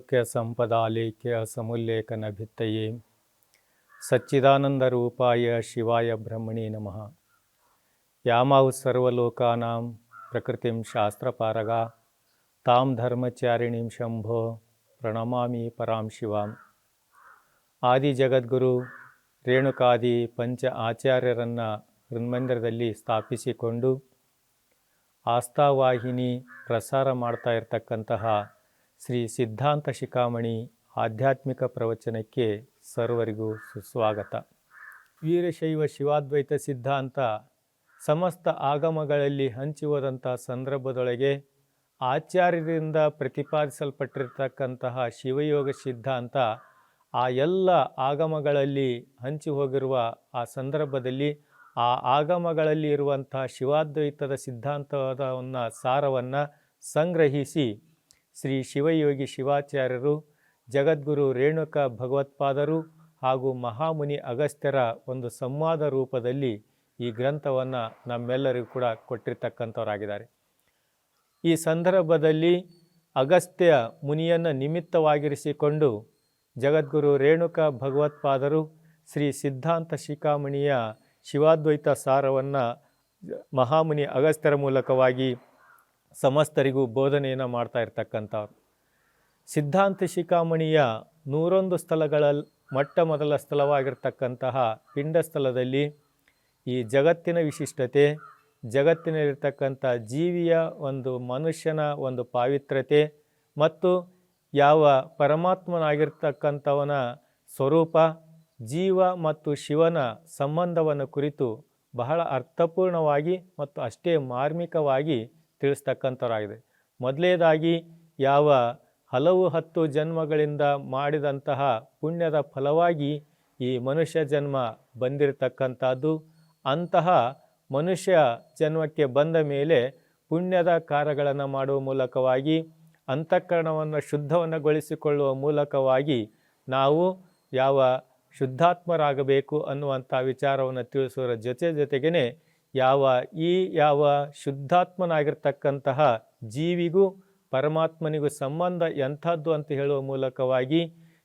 ತ್ರೈಲೋಕ್ಯ ಸಂಪದಾಲೇಖ್ಯ ಸಮುಲ್ಲೇಖನ ಭಿತ್ತಯೇ ಸಚ್ಚಿದಾನಂದ ರೂಪಾಯ ಶಿವಾಯ ಬ್ರಹ್ಮಣಿ ನಮಃ. ಯಾಮಾವು ಸರ್ವಲೋಕಾನಾಂ ಪ್ರಕೃತಿಂ ಶಾಸ್ತ್ರಪಾರಗ. ತಾಂ ಧರ್ಮಚಾರಿಣೀಂ ಶಂಭೋ ಪ್ರಣಮಾಮಿ ಪರಾಂ ಶಿವಾಂ. ಆದಿ ಜಗದ್ಗುರು ರೇಣುಕಾದಿ ಪಂಚ ಆಚಾರ್ಯರನ್ನು ಹೃನ್ಮಂದಿರದಲ್ಲಿ ಸ್ಥಾಪಿಸಿಕೊಂಡು ಆಸ್ಥಾವಾಹಿನಿ ಪ್ರಸಾರ ಮಾಡ್ತಾ ಇರತಕ್ಕಂತಹ ಶ್ರೀ ಸಿದ್ಧಾಂತ ಶಿಖಾಮಣಿ ಆಧ್ಯಾತ್ಮಿಕ ಪ್ರವಚನಕ್ಕೆ ಸರ್ವರಿಗೂ ಸುಸ್ವಾಗತ. ವೀರಶೈವ ಶಿವಾದ್ವೈತ ಸಿದ್ಧಾಂತ ಸಮಸ್ತ ಆಗಮಗಳಲ್ಲಿ ಹಂಚುವುದಂಥ ಸಂದರ್ಭದೊಳಗೆ ಆಚಾರ್ಯರಿಂದ ಪ್ರತಿಪಾದಿಸಲ್ಪಟ್ಟಿರ್ತಕ್ಕಂತಹ ಶಿವಯೋಗ ಸಿದ್ಧಾಂತ ಆ ಎಲ್ಲ ಆಗಮಗಳಲ್ಲಿ ಹಂಚಿ ಹೋಗಿರುವ ಆ ಸಂದರ್ಭದಲ್ಲಿ ಆ ಆಗಮಗಳಲ್ಲಿ ಇರುವಂತಹ ಶಿವಾದ್ವೈತದ ಸಿದ್ಧಾಂತವನ್ನು ಸಾರವನ್ನು ಸಂಗ್ರಹಿಸಿ ಶ್ರೀ ಶಿವಯೋಗಿ ಶಿವಾಚಾರ್ಯರು, ಜಗದ್ಗುರು ರೇಣುಕ ಭಗವತ್ಪಾದರು ಹಾಗೂ ಮಹಾಮುನಿ ಅಗಸ್ತ್ಯರ ಒಂದು ಸಂವಾದ ರೂಪದಲ್ಲಿ ಈ ಗ್ರಂಥವನ್ನು ನಮ್ಮೆಲ್ಲರಿಗೂ ಕೂಡ ಕೊಟ್ಟಿರ್ತಕ್ಕಂಥವರಾಗಿದ್ದಾರೆ. ಈ ಸಂದರ್ಭದಲ್ಲಿ ಅಗಸ್ತ್ಯ ಮುನಿಯನ್ನು ನಿಮಿತ್ತವಾಗಿರಿಸಿಕೊಂಡು ಜಗದ್ಗುರು ರೇಣುಕ ಭಗವತ್ಪಾದರು ಶ್ರೀ ಸಿದ್ಧಾಂತ ಶಿಖಾಮಣಿಯ ಶಿವಾದ್ವೈತ ಸಾರವನ್ನು ಮಹಾಮುನಿ ಅಗಸ್ತ್ಯರ ಮೂಲಕವಾಗಿ ಸಮಸ್ತರಿಗೂ ಬೋಧನೆಯನ್ನು ಮಾಡ್ತಾ ಇರ್ತಕ್ಕಂಥವ್ರು. ಸಿದ್ಧಾಂತ ಶಿಖಾಮಣಿಯ ನೂರೊಂದು ಸ್ಥಳಗಳ ಮೊಟ್ಟ ಮೊದಲ ಸ್ಥಳವಾಗಿರ್ತಕ್ಕಂತಹ ಪಿಂಡ ಸ್ಥಳದಲ್ಲಿ ಈ ಜಗತ್ತಿನ ವಿಶಿಷ್ಟತೆ, ಜಗತ್ತಿನಲ್ಲಿರ್ತಕ್ಕಂಥ ಜೀವಿಯ ಒಂದು ಮನುಷ್ಯನ ಒಂದು ಪಾವಿತ್ರತೆ ಮತ್ತು ಯಾವ ಪರಮಾತ್ಮನಾಗಿರ್ತಕ್ಕಂಥವನ ಸ್ವರೂಪ, ಜೀವ ಮತ್ತು ಶಿವನ ಸಂಬಂಧವನ್ನು ಕುರಿತು ಬಹಳ ಅರ್ಥಪೂರ್ಣವಾಗಿ ಮತ್ತು ಅಷ್ಟೇ ಮಾರ್ಮಿಕವಾಗಿ ತಿಳಿಸ್ತಕ್ಕಂಥವರಾಗಿದೆ. ಮೊದಲೇದಾಗಿ ಯಾವ ಹಲವು ಹತ್ತು ಜನ್ಮಗಳಿಂದ ಮಾಡಿದಂತಹ ಪುಣ್ಯದ ಫಲವಾಗಿ ಈ ಮನುಷ್ಯ ಜನ್ಮ ಬಂದಿರತಕ್ಕಂಥದ್ದು, ಅಂತಹ ಮನುಷ್ಯ ಜನ್ಮಕ್ಕೆ ಬಂದ ಮೇಲೆ ಪುಣ್ಯದ ಕಾರ್ಯಗಳನ್ನು ಮಾಡುವ ಮೂಲಕವಾಗಿ, ಅಂತಃಕರಣವನ್ನು ಶುದ್ಧವನ್ನುಗೊಳಿಸಿಕೊಳ್ಳುವ ಮೂಲಕವಾಗಿ ನಾವು ಯಾವ ಶುದ್ಧಾತ್ಮರಾಗಬೇಕು ಅನ್ನುವಂಥ ವಿಚಾರವನ್ನು ತಿಳಿಸುವ ಜೊತೆ ಜೊತೆಗೇ ಯಾವ ಈ ಯಾವ ಶುದ್ಧಾತ್ಮನಾಗಿರ್ತಕ್ಕಂತಹ ಜೀವಿಗೂ ಪರಮಾತ್ಮನಿಗೂ ಸಂಬಂಧ ಎಂಥದ್ದು ಅಂತ ಹೇಳುವ ಮೂಲಕವಾಗಿ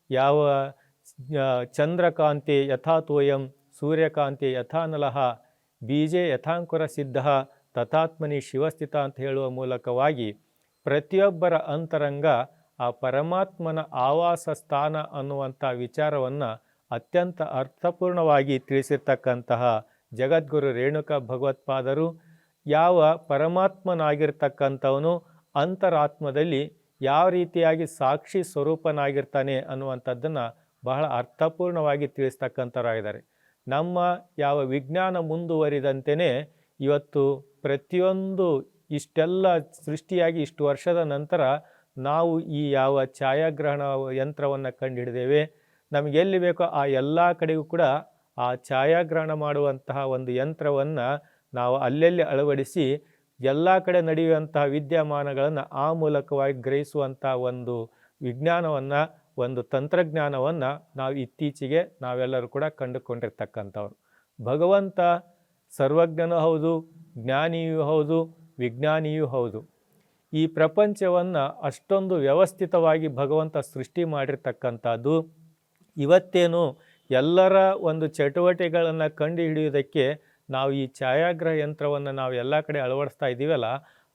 ಯಾವ ಚಂದ್ರಕಾಂತಿ ಯಥಾತೋಯಂ ಸೂರ್ಯಕಾಂತಿ ಯಥಾನಲಹ ಬೀಜೆ ಯಥಾಂಕುರ ಸಿದ್ಧ ತಥಾತ್ಮನಿ ಶಿವಸ್ಥಿತ ಅಂತ ಹೇಳುವ ಮೂಲಕವಾಗಿ ಪ್ರತಿಯೊಬ್ಬರ ಅಂತರಂಗ ಆ ಪರಮಾತ್ಮನ ಆವಾಸ ಸ್ಥಾನ ಅನ್ನುವಂಥ ವಿಚಾರವನ್ನು ಅತ್ಯಂತ ಅರ್ಥಪೂರ್ಣವಾಗಿ ತಿಳಿಸಿರ್ತಕ್ಕಂತಹ ಜಗದ್ಗುರು ರೇಣುಕ ಭಗವತ್ಪಾದರು ಯಾವ ಪರಮಾತ್ಮನಾಗಿರ್ತಕ್ಕಂಥವನು ಅಂತರಾತ್ಮದಲ್ಲಿ ಯಾವ ರೀತಿಯಾಗಿ ಸಾಕ್ಷಿ ಸ್ವರೂಪನಾಗಿರ್ತಾನೆ ಅನ್ನುವಂಥದ್ದನ್ನು ಬಹಳ ಅರ್ಥಪೂರ್ಣವಾಗಿ ತಿಳಿಸ್ತಕ್ಕಂಥವರಾಗಿದ್ದಾರೆ. ನಮ್ಮ ಯಾವ ವಿಜ್ಞಾನ ಮುಂದುವರಿದಂತೆಯೇ ಇವತ್ತು ಪ್ರತಿಯೊಂದು ಇಷ್ಟೆಲ್ಲ ಸೃಷ್ಟಿಯಾಗಿ ಇಷ್ಟು ವರ್ಷದ ನಂತರ ನಾವು ಈ ಯಾವ ಛಾಯಾಗ್ರಹಣ ಯಂತ್ರವನ್ನು ಕಂಡುಹಿಡಿದೇವೆ ನಮಗೆ ಎಲ್ಲಿ ಬೇಕೋ ಆ ಎಲ್ಲ ಕಡೆಗೂ ಕೂಡ ಆ ಛಾಯಾಗ್ರಹಣ ಮಾಡುವಂತಹ ಒಂದು ಯಂತ್ರವನ್ನು ನಾವು ಅಲ್ಲಲ್ಲಿ ಅಳವಡಿಸಿ ಎಲ್ಲ ಕಡೆ ನಡೆಯುವಂತಹ ವಿದ್ಯಮಾನಗಳನ್ನು ಆ ಮೂಲಕವಾಗಿ ಗ್ರಹಿಸುವಂಥ ಒಂದು ವಿಜ್ಞಾನವನ್ನು, ಒಂದು ತಂತ್ರಜ್ಞಾನವನ್ನು ನಾವು ಇತ್ತೀಚೆಗೆ ನಾವೆಲ್ಲರೂ ಕೂಡ ಕಂಡುಕೊಂಡಿರ್ತಕ್ಕಂಥವ್ರು. ಭಗವಂತ ಸರ್ವಜ್ಞನೂ ಹೌದು, ಜ್ಞಾನಿಯೂ ಹೌದು, ವಿಜ್ಞಾನಿಯೂ ಹೌದು. ಈ ಪ್ರಪಂಚವನ್ನು ಅಷ್ಟೊಂದು ವ್ಯವಸ್ಥಿತವಾಗಿ ಭಗವಂತ ಸೃಷ್ಟಿ ಮಾಡಿರ್ತಕ್ಕಂಥದ್ದು ಇವತ್ತೇನು ಎಲ್ಲರ ಒಂದು ಚಟುವಟಿಕೆಗಳನ್ನು ಕಂಡುಹಿಡಿಯುವುದಕ್ಕೆ ನಾವು ಈ ಛಾಯಾಗ್ರಹ ಯಂತ್ರವನ್ನು ನಾವು ಎಲ್ಲ ಕಡೆ ಅಳವಡಿಸ್ತಾ ಇದ್ದೀವಲ್ಲ,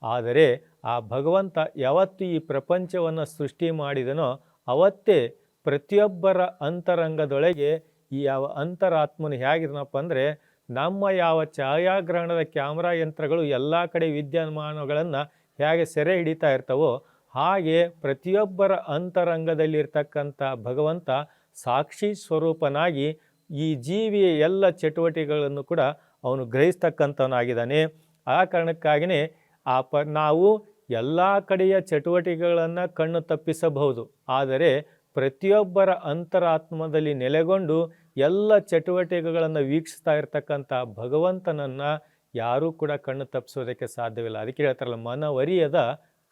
ಆದರೆ ಆ ಭಗವಂತ ಯಾವತ್ತು ಈ ಪ್ರಪಂಚವನ್ನು ಸೃಷ್ಟಿ ಮಾಡಿದನೋ ಅವತ್ತೇ ಪ್ರತಿಯೊಬ್ಬರ ಅಂತರಂಗದೊಳಗೆ ಈ ಯಾವ ಅಂತರಾತ್ಮನು ಹೇಗಿದನಪ್ಪ ಅಂದರೆ ನಮ್ಮ ಯಾವ ಛಾಯಾಗ್ರಹಣದ ಕ್ಯಾಮ್ರಾ ಯಂತ್ರಗಳು ಎಲ್ಲ ಕಡೆ ವಿದ್ಯಮಾನಗಳನ್ನು ಹೇಗೆ ಸೆರೆ ಹಿಡಿತಾ ಇರ್ತವೋ ಹಾಗೆ ಪ್ರತಿಯೊಬ್ಬರ ಅಂತರಂಗದಲ್ಲಿರ್ತಕ್ಕಂಥ ಭಗವಂತ ಸಾಕ್ಷಿ ಸ್ವರೂಪನಾಗಿ ಈ ಜೀವಿಯ ಎಲ್ಲ ಚಟುವಟಿಕೆಗಳನ್ನು ಕೂಡ ಅವನು ಗ್ರಹಿಸ್ತಕ್ಕಂಥವನಾಗಿದ್ದಾನೆ. ಆ ಕಾರಣಕ್ಕಾಗಿಯೇ ಆ ಪ ನಾವು ಎಲ್ಲ ಕಡೆಯ ಚಟುವಟಿಕೆಗಳನ್ನು ಕಣ್ಣು ತಪ್ಪಿಸಬಹುದು. ಆದರೆ ಪ್ರತಿಯೊಬ್ಬರ ಅಂತರಾತ್ಮದಲ್ಲಿ ನೆಲೆಗೊಂಡು ಎಲ್ಲ ಚಟುವಟಿಕೆಗಳನ್ನು ವೀಕ್ಷಿಸ್ತಾ ಇರತಕ್ಕಂಥ ಭಗವಂತನನ್ನು ಯಾರೂ ಕೂಡ ಕಣ್ಣು ತಪ್ಪಿಸೋದಕ್ಕೆ ಸಾಧ್ಯವಿಲ್ಲ. ಅದಕ್ಕೆ ಹೇಳ್ತಾರಲ್ಲ, ಮನವರಿಯದ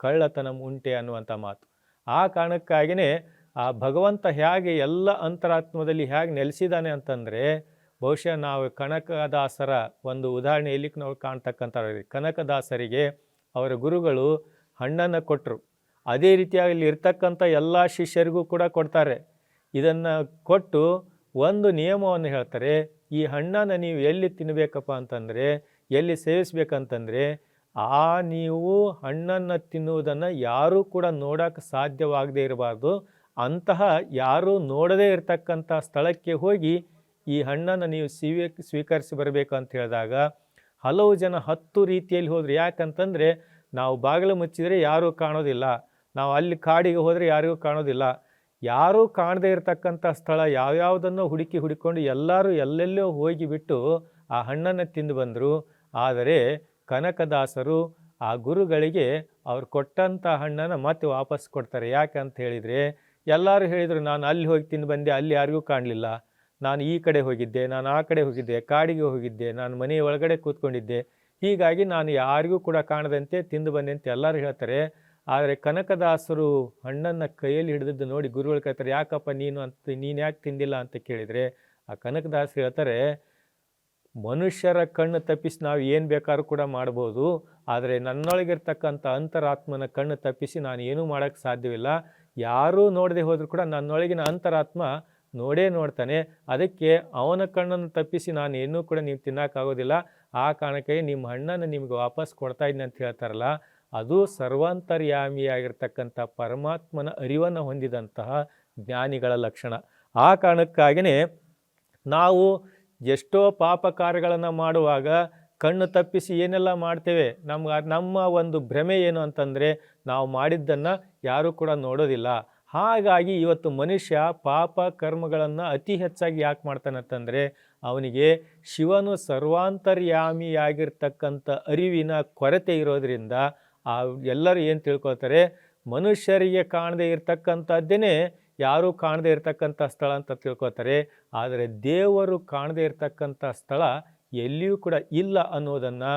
ಕಳ್ಳತನ ಉಂಟೆ ಅನ್ನುವಂಥ ಮಾತು. ಆ ಕಾರಣಕ್ಕಾಗಿಯೇ ಆ ಭಗವಂತ ಹೇಗೆ ಎಲ್ಲ ಅಂತರಾತ್ಮದಲ್ಲಿ ಹೇಗೆ ನೆಲೆಸಿದ್ದಾನೆ ಅಂತಂದರೆ, ಬಹುಶಃ ನಾವು ಕನಕದಾಸರ ಒಂದು ಉದಾಹರಣೆಯಲ್ಲಿ ನಾವು ಕಾಣ್ತಕ್ಕಂಥ ಕನಕದಾಸರಿಗೆ ಅವರ ಗುರುಗಳು ಹಣ್ಣನ್ನು ಕೊಟ್ಟರು ಅದೇ ರೀತಿಯಾಗಿ ಇಲ್ಲಿ ಇರ್ತಕ್ಕಂಥ ಎಲ್ಲ ಶಿಷ್ಯರಿಗೂ ಕೂಡ ಕೊಡ್ತಾರೆ. ಇದನ್ನು ಕೊಟ್ಟು ಒಂದು ನಿಯಮವನ್ನು ಹೇಳ್ತಾರೆ, ಈ ಹಣ್ಣನ್ನು ನೀವು ಎಲ್ಲಿ ತಿನ್ನಬೇಕಪ್ಪ ಅಂತಂದರೆ, ಎಲ್ಲಿ ಸೇವಿಸ್ಬೇಕಂತಂದರೆ, ಆ ನೀವು ಹಣ್ಣನ್ನು ತಿನ್ನುವುದನ್ನು ಯಾರೂ ಕೂಡ ನೋಡೋಕ್ಕೆ ಸಾಧ್ಯವಾಗದೇ ಇರಬಾರ್ದು. ಅಂತಹ ಯಾರೂ ನೋಡದೇ ಇರತಕ್ಕಂಥ ಸ್ಥಳಕ್ಕೆ ಹೋಗಿ ಈ ಹಣ್ಣನ್ನು ನೀವು ಸ್ವೀ, ಸ್ವೀಕರಿಸಿ ಬರಬೇಕು ಅಂತ ಹೇಳಿದಾಗ ಹಲವು ಜನ ಹತ್ತು ರೀತಿಯಲ್ಲಿ ಹೋದರೆ. ಯಾಕಂತಂದರೆ ನಾವು ಬಾಗಿಲು ಮುಚ್ಚಿದರೆ ಯಾರೂ ಕಾಣೋದಿಲ್ಲ. ನಾವು ಅಲ್ಲಿ ಕಾಡಿಗೆ ಹೋದರೆ ಯಾರಿಗೂ ಕಾಣೋದಿಲ್ಲ. ಯಾರೂ ಕಾಣದೇ ಇರತಕ್ಕಂಥ ಸ್ಥಳ ಯಾವ್ಯಾವುದನ್ನು ಹುಡುಕಿ ಹುಡುಕೊಂಡು ಎಲ್ಲರೂ ಎಲ್ಲೆಲ್ಲೋ ಹೋಗಿಬಿಟ್ಟು ಆ ಹಣ್ಣನ್ನು ತಿಂದು ಬಂದರು. ಆದರೆ ಕನಕದಾಸರು ಆ ಗುರುಗಳಿಗೆ ಅವ್ರು ಕೊಟ್ಟಂಥ ಹಣ್ಣನ್ನು ಮತ್ತೆ ವಾಪಸ್ ಕೊಡ್ತಾರೆ. ಯಾಕೆ ಅಂತ ಹೇಳಿದರೆ ಎಲ್ಲರೂ ಹೇಳಿದರು, ನಾನು ಅಲ್ಲಿ ಹೋಗಿ ತಿಂದು ಬಂದೆ, ಅಲ್ಲಿ ಯಾರಿಗೂ ಕಾಣಲಿಲ್ಲ. ನಾನು ಈ ಕಡೆ ಹೋಗಿದ್ದೆ, ನಾನು ಆ ಕಡೆ ಹೋಗಿದ್ದೆ, ಕಾಡಿಗೆ ಹೋಗಿದ್ದೆ, ನಾನು ಮನೆಯ ಒಳಗಡೆ ಕೂತ್ಕೊಂಡಿದ್ದೆ. ಹೀಗಾಗಿ ನಾನು ಯಾರಿಗೂ ಕೂಡ ಕಾಣದಂತೆ ತಿಂದು ಬಂದೆ ಅಂತ ಎಲ್ಲರೂ ಹೇಳ್ತಾರೆ. ಆದರೆ ಕನಕದಾಸರು ಹಣ್ಣನ್ನು ಕೈಯಲ್ಲಿ ಹಿಡಿದಿದ್ದು ನೋಡಿ ಗುರುಗಳು ಕೇಳ್ತಾರೆ, ಯಾಕಪ್ಪ ನೀನು ಅಂತ, ನೀನು ಯಾಕೆ ತಿಂದಿಲ್ಲ? ಅಂತ ಕೇಳಿದರೆ, ಆ ಕನಕದಾಸರು ಹೇಳ್ತಾರೆ, ಮನುಷ್ಯರ ಕಣ್ಣು ತಪ್ಪಿಸಿ ನಾವು ಏನು ಬೇಕಾದ್ರೂ ಕೂಡ ಮಾಡ್ಬೋದು. ಆದರೆ ನನ್ನೊಳಗಿರ್ತಕ್ಕಂಥ ಅಂತರಾತ್ಮನ ಕಣ್ಣು ತಪ್ಪಿಸಿ ನಾನು ಏನೂ ಮಾಡೋಕ್ಕೆ ಸಾಧ್ಯವಿಲ್ಲ. ಯಾರೂ ನೋಡದೆ ಹೋದರೂ ಕೂಡ ನನ್ನೊಳಗಿನ ಅಂತರಾತ್ಮ ನೋಡೇ ನೋಡ್ತಾನೆ. ಅದಕ್ಕೆ ಅವನ ಕಣ್ಣನ್ನು ತಪ್ಪಿಸಿ ನಾನು ಏನೂ ಕೂಡ ನೀವು ತಿನ್ನೋಕ್ಕಾಗೋದಿಲ್ಲ. ಆ ಕಾರಣಕ್ಕೆ ನಿಮ್ಮ ಹಣ್ಣನ್ನು ನಿಮಗೆ ವಾಪಸ್ ಕೊಡ್ತಾ ಇದ್ದೀನಿ ಅಂತ ಹೇಳ್ತಾರಲ್ಲ, ಅದು ಸರ್ವಾಂತರ್ಯಾಮಿಯಾಗಿರ್ತಕ್ಕಂಥ ಪರಮಾತ್ಮನ ಅರಿವನ್ನು ಹೊಂದಿದಂತಹ ಜ್ಞಾನಿಗಳ ಲಕ್ಷಣ. ಆ ಕಾರಣಕ್ಕಾಗಿಯೇ ನಾವು ಎಷ್ಟೋ ಪಾಪ ಕಾರ್ಯಗಳನ್ನು ಮಾಡುವಾಗ ಕಣ್ಣು ತಪ್ಪಿಸಿ ಏನೆಲ್ಲ ಮಾಡ್ತೇವೆ? ನಮ್ಗೆ, ನಮ್ಮ ಒಂದು ಭ್ರಮೆ ಏನು ಅಂತಂದರೆ, ನಾವು ಮಾಡಿದ್ದನ್ನು ಯಾರೂ ಕೂಡ ನೋಡೋದಿಲ್ಲ. ಹಾಗಾಗಿ ಇವತ್ತು ಮನುಷ್ಯ ಪಾಪ ಕರ್ಮಗಳನ್ನು ಅತಿ ಹೆಚ್ಚಾಗಿ ಯಾಕೆ ಮಾಡ್ತಾನಂತಂದರೆ ಅವನಿಗೆ ಶಿವನು ಸರ್ವಾಂತರ್ಯಾಮಿಯಾಗಿರ್ತಕ್ಕಂಥ ಅರಿವಿನ ಕೊರತೆ ಇರೋದರಿಂದ, ಆ ಎಲ್ಲರೂ ಏನು ತಿಳ್ಕೊಳ್ತಾರೆ, ಮನುಷ್ಯರಿಗೆ ಕಾಣದೇ ಇರತಕ್ಕಂಥದ್ದೇ ಯಾರೂ ಕಾಣದೇ ಇರತಕ್ಕಂಥ ಸ್ಥಳ ಅಂತ ತಿಳ್ಕೊತಾರೆ ಆದರೆ ದೇವರು ಕಾಣದೇ ಇರತಕ್ಕಂಥ ಸ್ಥಳ ಎಲ್ಲಿಯೂ ಕೂಡ ಇಲ್ಲ ಅನ್ನೋದನ್ನು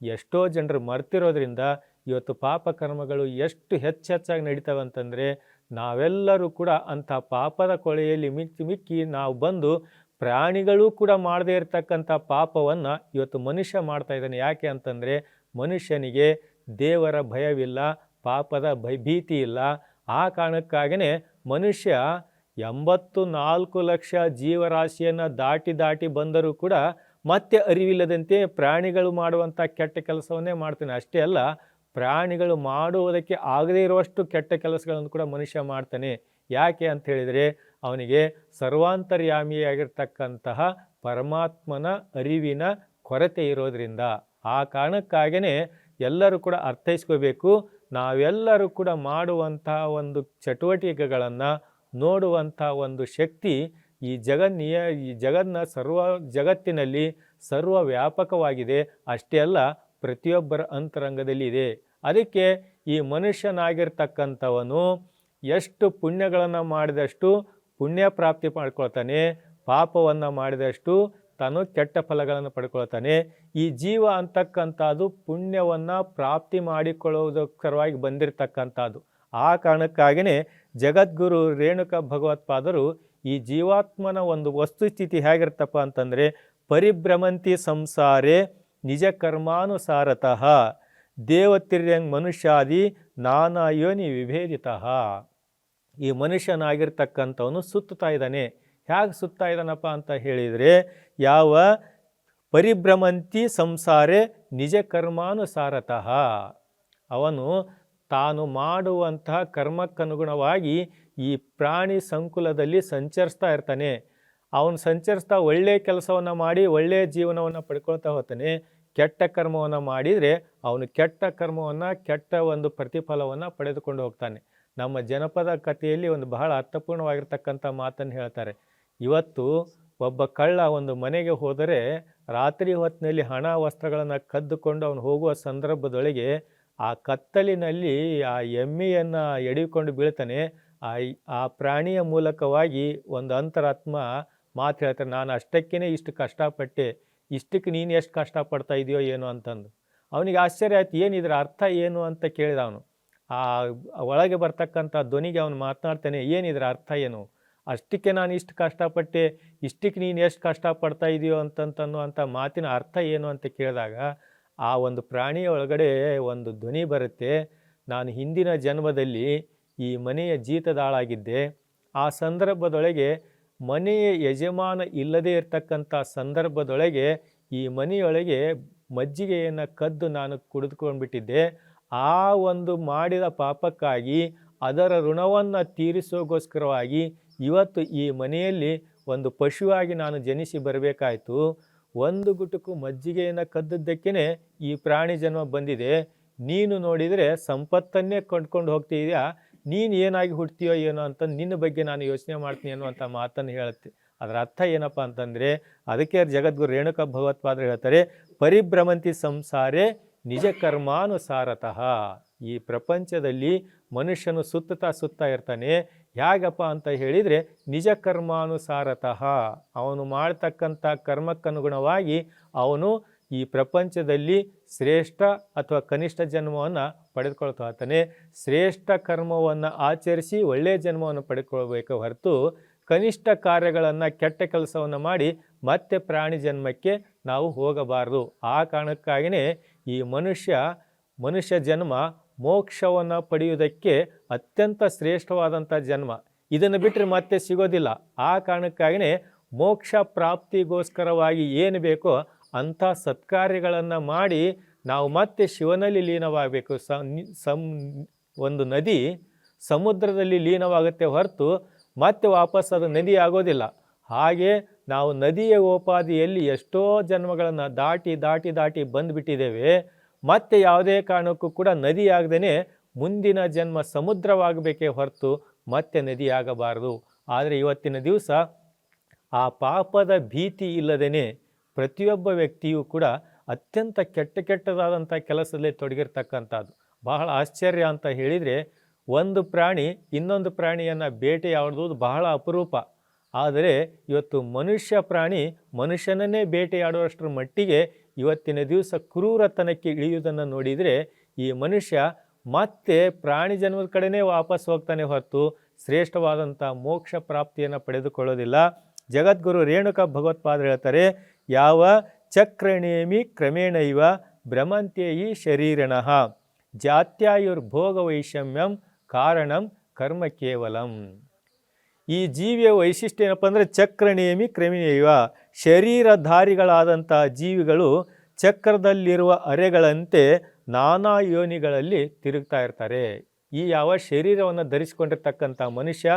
ಎಷ್ಟೋ ಜನರು ಮರ್ತಿರೋದ್ರಿಂದ ಇವತ್ತು ಪಾಪ ಕರ್ಮಗಳು ಎಷ್ಟು ಹೆಚ್ಚೆಚ್ಚಾಗಿ ನಡೀತವೆ ಅಂತಂದರೆ ನಾವೆಲ್ಲರೂ ಕೂಡ ಅಂಥ ಪಾಪದ ಕೊಳೆಯಲ್ಲಿ ಮಿಕ್ಕಿ ಮಿಕ್ಕಿ ನಾವು ಬಂದು ಪ್ರಾಣಿಗಳು ಕೂಡ ಮಾಡದೇ ಇರತಕ್ಕಂಥ ಪಾಪವನ್ನು ಇವತ್ತು ಮನುಷ್ಯ ಮಾಡ್ತಾ ಇದ್ದಾನೆ. ಯಾಕೆ ಅಂತಂದರೆ ಮನುಷ್ಯನಿಗೆ ದೇವರ ಭಯವಿಲ್ಲ, ಪಾಪದ ಭಯಭೀತಿ ಇಲ್ಲ. ಆ ಕಾರಣಕ್ಕಾಗಿಯೇ ಮನುಷ್ಯ ಎಂಬತ್ತು ನಾಲ್ಕು ಲಕ್ಷ ಜೀವರಾಶಿಯನ್ನು ದಾಟಿ ದಾಟಿ ಬಂದರೂ ಕೂಡ ಮತ್ತೆ ಅರಿವಿಲ್ಲದಂತೆ ಪ್ರಾಣಿಗಳು ಮಾಡುವಂಥ ಕೆಟ್ಟ ಕೆಲಸವನ್ನೇ ಮಾಡ್ತೇನೆ. ಅಷ್ಟೇ ಅಲ್ಲ, ಪ್ರಾಣಿಗಳು ಮಾಡುವುದಕ್ಕೆ ಆಗದೇ ಇರುವಷ್ಟು ಕೆಟ್ಟ ಕೆಲಸಗಳನ್ನು ಕೂಡ ಮನುಷ್ಯ ಮಾಡ್ತಾನೆ. ಯಾಕೆ ಅಂತ ಹೇಳಿದರೆ, ಅವನಿಗೆ ಸರ್ವಾಂತರ್ಯಾಮಿಯಾಗಿರ್ತಕ್ಕಂತಹ ಪರಮಾತ್ಮನ ಅರಿವಿನ ಕೊರತೆ ಇರೋದರಿಂದ. ಆ ಕಾರಣಕ್ಕಾಗಿಯೇ ಎಲ್ಲರೂ ಕೂಡ ಅರ್ಥೈಸ್ಕೋಬೇಕು, ನಾವೆಲ್ಲರೂ ಕೂಡ ಮಾಡುವಂತಹ ಒಂದು ಚಟುವಟಿಕೆಗಳನ್ನು ನೋಡುವಂಥ ಒಂದು ಶಕ್ತಿ ಈ ಜಗನ್ನಿಯ, ಈ ಜಗನ್ನ ಸರ್ವ ಜಗತ್ತಿನಲ್ಲಿ ಸರ್ವ ವ್ಯಾಪಕವಾಗಿದೆ ಅಷ್ಟೇ ಅಲ್ಲ, ಪ್ರತಿಯೊಬ್ಬರ ಅಂತರಂಗದಲ್ಲಿ ಇದೆ. ಅದಕ್ಕೆ ಈ ಮನುಷ್ಯನಾಗಿರ್ತಕ್ಕಂಥವನು ಎಷ್ಟು ಪುಣ್ಯಗಳನ್ನು ಮಾಡಿದಷ್ಟು ಪುಣ್ಯ ಪ್ರಾಪ್ತಿ ಮಾಡ್ಕೊಳ್ತಾನೆ ಪಾಪವನ್ನು ಮಾಡಿದಷ್ಟು ತಾನು ಕೆಟ್ಟ ಫಲಗಳನ್ನು ಪಡ್ಕೊಳ್ತಾನೆ. ಈ ಜೀವ ಅಂತಕ್ಕಂಥದ್ದು ಪುಣ್ಯವನ್ನು ಪ್ರಾಪ್ತಿ ಮಾಡಿಕೊಳ್ಳುವುದಕ್ಕರವಾಗಿ ಬಂದಿರತಕ್ಕಂಥದ್ದು. ಆ ಕಾರಣಕ್ಕಾಗಿಯೇ ಜಗದ್ಗುರು ರೇಣುಕ ಭಗವತ್ಪಾದರು ಈ ಜೀವಾತ್ಮನ ಒಂದು ವಸ್ತುಸ್ಥಿತಿ ಹೇಗಿರ್ತಪ್ಪ ಅಂತಂದರೆ ಪರಿಭ್ರಮಂತಿ ಸಂಸಾರೆ ನಿಜ ಕರ್ಮಾನುಸಾರತಃ ದೇವತಿರ್ಯಂಗ್ ಮನುಷ್ಯಾದಿ ನಾನಾ ಯೋನಿ ವಿಭೇದಿತಃ. ಈ ಮನುಷ್ಯನಾಗಿರ್ತಕ್ಕಂಥವನು ಸುತ್ತುತ್ತಾ ಇದ್ದಾನೆ. ಹೇಗೆ ಸುತ್ತಾ ಇದ್ದಾನಪ್ಪ ಅಂತ ಹೇಳಿದರೆ ಯಾವ ಪರಿಭ್ರಮಂತಿ ಸಂಸಾರೆ ನಿಜ ಕರ್ಮಾನುಸಾರತಃ. ಅವನು ತಾನು ಮಾಡುವಂತಹ ಕರ್ಮಕ್ಕನುಗುಣವಾಗಿ ಈ ಪ್ರಾಣಿ ಸಂಕುಲದಲ್ಲಿ ಸಂಚರಿಸ್ತಾ ಇರ್ತಾನೆ. ಅವನು ಸಂಚರಿಸ್ತಾ ಒಳ್ಳೆಯ ಕೆಲಸವನ್ನು ಮಾಡಿ ಒಳ್ಳೆಯ ಜೀವನವನ್ನು ಪಡ್ಕೊಳ್ತಾ ಹೋಗ್ತಾನೆ. ಕೆಟ್ಟ ಕರ್ಮವನ್ನು ಮಾಡಿದರೆ ಅವನು ಕೆಟ್ಟ ಕರ್ಮವನ್ನು, ಕೆಟ್ಟ ಒಂದು ಪ್ರತಿಫಲವನ್ನು ಪಡೆದುಕೊಂಡು ಹೋಗ್ತಾನೆ. ನಮ್ಮ ಜನಪದ ಕಥೆಯಲ್ಲಿ ಒಂದು ಬಹಳ ಅರ್ಥಪೂರ್ಣವಾಗಿರ್ತಕ್ಕಂಥ ಮಾತನ್ನು ಹೇಳ್ತಾರೆ. ಇವತ್ತು ಒಬ್ಬ ಕಳ್ಳ ಒಂದು ಮನೆಗೆ ಹೋದರೆ ರಾತ್ರಿ ಹೊತ್ತಿನಲ್ಲಿ ಹಣ, ವಸ್ತ್ರಗಳನ್ನು ಕದ್ದುಕೊಂಡು ಅವನು ಹೋಗುವ ಸಂದರ್ಭದೊಳಗೆ ಆ ಕತ್ತಲಿನಲ್ಲಿ ಆ ಎಮ್ಮೆಯನ್ನು ಎಡಿಕೊಂಡು ಬೀಳ್ತಾನೆ. ಆ ಪ್ರಾಣಿಯ ಮೂಲಕವಾಗಿ ಒಂದು ಅಂತರಾತ್ಮ ಮಾತು ಹೇಳ್ತಾರೆ. ನಾನು ಅಷ್ಟಕ್ಕೇ ಇಷ್ಟು ಕಷ್ಟಪಟ್ಟೆ. ಇಷ್ಟಕ್ಕೆ ನೀನು ಎಷ್ಟು ಕಷ್ಟಪಡ್ತಾ ಇದೆಯೋ ಏನೋ ಅಂತಂದು. ಅವನಿಗೆ ಆಶ್ಚರ್ಯ ಆಯ್ತು, ಏನು ಇದರ ಅರ್ಥ ಏನು ಅಂತ ಕೇಳಿದ ಅವನು. ಆ ಒಳಗೆ ಬರ್ತಕ್ಕಂಥ ಧ್ವನಿಗೆ ಅವನು ಮಾತನಾಡ್ತಾನೆ, ಏನು ಇದರ ಅರ್ಥ ಏನು? ಅಷ್ಟಕ್ಕೆ ನಾನು ಇಷ್ಟು ಕಷ್ಟಪಟ್ಟೆ, ಇಷ್ಟಕ್ಕೆ ನೀನು ಎಷ್ಟು ಕಷ್ಟಪಡ್ತಾ ಇದೆಯೋ ಅಂತಂತನ್ನುವಂಥ ಮಾತಿನ ಅರ್ಥ ಏನು ಅಂತ ಕೇಳಿದಾಗ ಆ ಒಂದು ಪ್ರಾಣಿಯ ಒಳಗಡೆ ಒಂದು ಧ್ವನಿ ಬರುತ್ತೆ. ನಾನು ಹಿಂದಿನ ಜನ್ಮದಲ್ಲಿ ಈ ಮನೆಯ ಜೀತದಾಳಾಗಿದ್ದೆ. ಆ ಸಂದರ್ಭದೊಳಗೆ ಮನೆಯ ಯಜಮಾನ ಇಲ್ಲದೇ ಇರತಕ್ಕಂಥ ಸಂದರ್ಭದೊಳಗೆ ಈ ಮನೆಯೊಳಗೆ ಮಜ್ಜಿಗೆಯನ್ನು ಕದ್ದು ನಾನು ಕುಡಿದುಕೊಂಡ್ಬಿಟ್ಟಿದ್ದೆ. ಆ ಒಂದು ಮಾಡಿದ ಪಾಪಕ್ಕಾಗಿ, ಅದರ ಋಣವನ್ನು ತೀರಿಸೋಗೋಸ್ಕರವಾಗಿ ಇವತ್ತು ಈ ಮನೆಯಲ್ಲಿ ಒಂದು ಪಶುವಾಗಿ ನಾನು ಜನಿಸಿ ಬರಬೇಕಾಯಿತು. ಒಂದು ಗುಟುಕು ಮಜ್ಜಿಗೆಯನ್ನು ಕದ್ದದ್ದಕ್ಕೇ ಈ ಪ್ರಾಣಿ ಜನ್ಮ ಬಂದಿದೆ. ನೀನು ನೋಡಿದರೆ ಸಂಪತ್ತನ್ನೇ ಕೊಂಡ್ಕೊಂಡು ಹೋಗ್ತಿದ್ಯಾ ನೀನು ಏನಾಗಿ ಹುಡ್ತೀಯೋ ಏನೋ ಅಂತ ನಿನ್ನ ಬಗ್ಗೆ ನಾನು ಯೋಚನೆ ಮಾಡ್ತೀನಿ ಅನ್ನುವಂಥ ಮಾತನ್ನು ಹೇಳುತ್ತೆ. ಅದರ ಅರ್ಥ ಏನಪ್ಪ ಅಂತಂದರೆ, ಅದಕ್ಕೆ ಜಗದ್ಗುರು ರೇಣುಕ ಭಗವತ್ಪಾದರು ಹೇಳ್ತಾರೆ, ಪರಿಭ್ರಮಂತಿ ಸಂಸಾರೆ ನಿಜ ಕರ್ಮಾನುಸಾರತಃ. ಈ ಪ್ರಪಂಚದಲ್ಲಿ ಮನುಷ್ಯನು ಸುತ್ತುತ್ತಾ ಸುತ್ತಾ ಇರ್ತಾನೆ. ಹೇಗಪ್ಪ ಅಂತ ಹೇಳಿದರೆ, ನಿಜ ಕರ್ಮಾನುಸಾರತಃ. ಅವನು ಮಾಡ್ತಕ್ಕಂಥ ಕರ್ಮಕ್ಕನುಗುಣವಾಗಿ ಅವನು ಈ ಪ್ರಪಂಚದಲ್ಲಿ ಶ್ರೇಷ್ಠ ಅಥವಾ ಕನಿಷ್ಠ ಜನ್ಮವನ್ನು ಪಡೆದುಕೊಳ್ತಾ ಹೋಗ್ತಾನೆ ಶ್ರೇಷ್ಠ ಕರ್ಮವನ್ನು ಆಚರಿಸಿ ಒಳ್ಳೆಯ ಜನ್ಮವನ್ನು ಪಡೆದುಕೊಳ್ಬೇಕು ಹೊರತು ಕನಿಷ್ಠ ಕಾರ್ಯಗಳನ್ನು, ಕೆಟ್ಟ ಕೆಲಸವನ್ನು ಮಾಡಿ ಮತ್ತೆ ಪ್ರಾಣಿ ಜನ್ಮಕ್ಕೆ ನಾವು ಹೋಗಬಾರದು. ಆ ಕಾರಣಕ್ಕಾಗಿಯೇ ಈ ಮನುಷ್ಯ ಮನುಷ್ಯ ಜನ್ಮ ಮೋಕ್ಷವನ್ನು ಪಡೆಯುವುದಕ್ಕೆ ಅತ್ಯಂತ ಶ್ರೇಷ್ಠವಾದಂಥ ಜನ್ಮ. ಇದನ್ನು ಬಿಟ್ಟರೆ ಮತ್ತೆ ಸಿಗೋದಿಲ್ಲ. ಆ ಕಾರಣಕ್ಕಾಗಿಯೇ ಮೋಕ್ಷ ಪ್ರಾಪ್ತಿಗೋಸ್ಕರವಾಗಿ ಏನು ಬೇಕೋ ಅಂಥ ಸತ್ಕಾರ್ಯಗಳನ್ನು ಮಾಡಿ ನಾವು ಮತ್ತೆ ಶಿವನಲ್ಲಿ ಲೀನವಾಗಬೇಕು. ಸಂ ಒಂದು ನದಿ ಸಮುದ್ರದಲ್ಲಿ ಲೀನವಾಗುತ್ತೆ ಹೊರತು ಮತ್ತೆ ವಾಪಸ್ ಅದು ನದಿ ಆಗೋದಿಲ್ಲ. ಹಾಗೆ ನಾವು ನದಿಯ ಉಪಾದಿಯಲ್ಲಿ ಎಷ್ಟೋ ಜನ್ಮಗಳನ್ನು ದಾಟಿ ದಾಟಿ ದಾಟಿ ಬಂದುಬಿಟ್ಟಿದ್ದೇವೆ. ಮತ್ತೆ ಯಾವುದೇ ಕಾರಣಕ್ಕೂ ಕೂಡ ನದಿ ಮುಂದಿನ ಜನ್ಮ ಸಮುದ್ರವಾಗಬೇಕೇ ಹೊರತು ಮತ್ತೆ ನದಿಯಾಗಬಾರದು ಆದರೆ ಇವತ್ತಿನ ದಿವಸ ಆ ಪಾಪದ ಭೀತಿ ಇಲ್ಲದೇ ಪ್ರತಿಯೊಬ್ಬ ವ್ಯಕ್ತಿಯೂ ಕೂಡ ಅತ್ಯಂತ ಕೆಟ್ಟ ಕೆಟ್ಟದಾದಂಥ ಕೆಲಸದಲ್ಲಿ ತೊಡಗಿರ್ತಕ್ಕಂಥದ್ದು. ಬಹಳ ಆಶ್ಚರ್ಯ ಅಂತ ಹೇಳಿದರೆ, ಒಂದು ಪ್ರಾಣಿ ಇನ್ನೊಂದು ಪ್ರಾಣಿಯನ್ನು ಬೇಟೆಯಾಡುವುದು ಬಹಳ ಅಪರೂಪ. ಆದರೆ ಇವತ್ತು ಮನುಷ್ಯ ಪ್ರಾಣಿ ಮನುಷ್ಯನನ್ನೇ ಬೇಟೆಯಾಡುವಷ್ಟರ ಮಟ್ಟಿಗೆ ಇವತ್ತಿನ ದಿವಸ ಕ್ರೂರತನಕ್ಕೆ ಇಳಿಯುವುದನ್ನು ನೋಡಿದರೆ, ಈ ಮನುಷ್ಯ ಮತ್ತೆ ಪ್ರಾಣಿ ಜನ್ಮದ ಕಡೆನೇ ವಾಪಸ್ ಹೋಗ್ತಾನೆ ಹೊರತು ಶ್ರೇಷ್ಠವಾದಂಥ ಮೋಕ್ಷ ಪ್ರಾಪ್ತಿಯನ್ನು ಪಡೆದುಕೊಳ್ಳೋದಿಲ್ಲ. ಜಗದ್ಗುರು ರೇಣುಕ ಭಗವತ್ಪಾದರು ಹೇಳ್ತಾರೆ ಯಾವ ಚಕ್ರಣೇಮಿ ಕ್ರಮೇಣೈವ ಭ್ರಮಂತೇಯಿ ಶರೀರಣಃ ಜಾತ್ಯಾಯುರ್ಭೋಗ ವೈಷಮ್ಯಂ ಕಾರಣಂ ಕರ್ಮ ಕೇವಲಂ. ಈ ಜೀವಿಯ ವೈಶಿಷ್ಟ್ಯ ಏನಪ್ಪ ಅಂದರೆ ಚಕ್ರನೇಮಿ ಕ್ರಮೇಣೈವ. ಶರೀರಧಾರಿಗಳಾದಂಥ ಜೀವಿಗಳು ಚಕ್ರದಲ್ಲಿರುವ ಅರೆಗಳಂತೆ ನಾನಾ ಯೋನಿಗಳಲ್ಲಿ ತಿರುಗ್ತಾ ಇರ್ತಾರೆ. ಈ ಯಾವ ಶರೀರವನ್ನು ಧರಿಸಿಕೊಂಡಿರ್ತಕ್ಕಂಥ ಮನುಷ್ಯ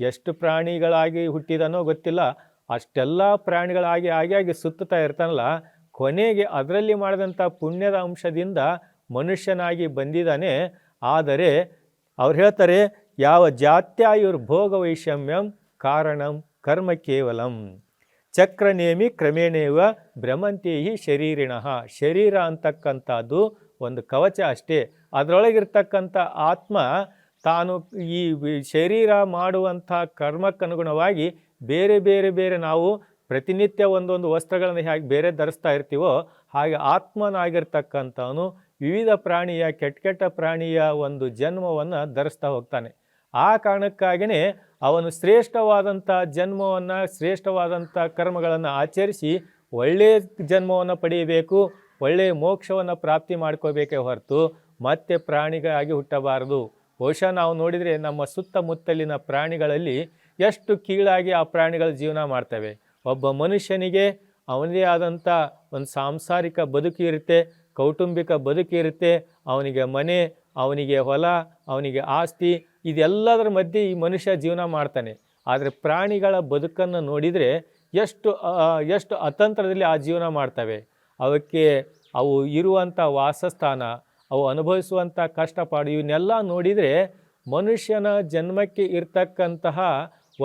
ಎಷ್ಟು ಪ್ರಾಣಿಗಳಾಗಿ ಹುಟ್ಟಿದನೋ ಗೊತ್ತಿಲ್ಲ. ಅಷ್ಟೆಲ್ಲ ಪ್ರಾಣಿಗಳಾಗಿ ಆಗಿ ಆಗಿ ಸುತ್ತುತ್ತಾ ಇರ್ತಾನಲ್ಲ, ಕೊನೆಗೆ ಅದರಲ್ಲಿ ಮಾಡಿದಂಥ ಪುಣ್ಯದ ಅಂಶದಿಂದ ಮನುಷ್ಯನಾಗಿ ಬಂದಿದ್ದಾನೆ. ಆದರೆ ಅವ್ರು ಹೇಳ್ತಾರೆ, ಯಾವ ಜಾತ್ಯಾಯುರ್ ಭೋಗ ವೈಷಮ್ಯಂ ಕಾರಣಂ ಕರ್ಮ ಕೇವಲಂ. ಚಕ್ರನೇಮಿ ಕ್ರಮೇಣೇವ ಭ್ರಮಂತೇಹಿ ಶರೀರಿಣಃ. ಶರೀರ ಅಂತಕ್ಕಂಥದ್ದು ಒಂದು ಕವಚ ಅಷ್ಟೇ. ಅದರೊಳಗಿರ್ತಕ್ಕಂಥ ಆತ್ಮ ತಾನು ಈ ಶರೀರ ಮಾಡುವಂಥ ಕರ್ಮಕ್ಕನುಗುಣವಾಗಿ ಬೇರೆ ಬೇರೆ ಬೇರೆ ನಾವು ಪ್ರತಿನಿತ್ಯ ಒಂದೊಂದು ವಸ್ತ್ರಗಳನ್ನು ಹೇಗೆ ಬೇರೆ ಧರಿಸ್ತಾ ಇರ್ತೀವೋ ಹಾಗೆ ಆತ್ಮನಾಗಿರ್ತಕ್ಕಂಥವನು ವಿವಿಧ ಪ್ರಾಣಿಯ, ಕೆಟ್ಟ ಕೆಟ್ಟ ಪ್ರಾಣಿಯ ಒಂದು ಜನ್ಮವನ್ನು ಧರಿಸ್ತಾ ಹೋಗ್ತಾನೆ. ಆ ಕಾರಣಕ್ಕಾಗಿಯೇ ಅವನು ಶ್ರೇಷ್ಠವಾದಂಥ ಜನ್ಮವನ್ನು, ಶ್ರೇಷ್ಠವಾದಂಥ ಕರ್ಮಗಳನ್ನು ಆಚರಿಸಿ ಒಳ್ಳೆಯ ಜನ್ಮವನ್ನು ಪಡೆಯಬೇಕು, ಒಳ್ಳೆಯ ಮೋಕ್ಷವನ್ನು ಪ್ರಾಪ್ತಿ ಮಾಡ್ಕೋಬೇಕೇ ಹೊರತು ಮತ್ತೆ ಪ್ರಾಣಿಗಳಾಗಿ ಹುಟ್ಟಬಾರದು. ಬಹುಶಃ ನಾವು ನೋಡಿದರೆ ನಮ್ಮ ಸುತ್ತಮುತ್ತಲಿನ ಪ್ರಾಣಿಗಳಲ್ಲಿ ಎಷ್ಟು ಕೀಳಾಗಿ ಆ ಪ್ರಾಣಿಗಳ ಜೀವನ ಮಾಡ್ತವೆ. ಒಬ್ಬ ಮನುಷ್ಯನಿಗೆ ಅವನದೇ ಆದಂಥ ಒಂದು ಸಾಂಸಾರಿಕ ಬದುಕು ಇರುತ್ತೆ, ಕೌಟುಂಬಿಕ ಬದುಕು ಇರುತ್ತೆ, ಅವನಿಗೆ ಮನೆ, ಅವನಿಗೆ ಹೊಲ, ಅವನಿಗೆ ಆಸ್ತಿ, ಇದೆಲ್ಲದರ ಮಧ್ಯೆ ಈ ಮನುಷ್ಯ ಜೀವನ ಮಾಡ್ತಾನೆ. ಆದರೆ ಪ್ರಾಣಿಗಳ ಬದುಕನ್ನು ನೋಡಿದರೆ ಎಷ್ಟು ಎಷ್ಟು ಅತಂತ್ರದಲ್ಲಿ ಆ ಜೀವನ ಮಾಡ್ತವೆ. ಅವಕ್ಕೆ ಅವು ಇರುವಂಥ ವಾಸಸ್ಥಾನ, ಅವು ಅನುಭವಿಸುವಂಥ ಕಷ್ಟಪಾಡು, ಇವನ್ನೆಲ್ಲ ನೋಡಿದರೆ ಮನುಷ್ಯನ ಜನ್ಮಕ್ಕೆ ಇರ್ತಕ್ಕಂತಹ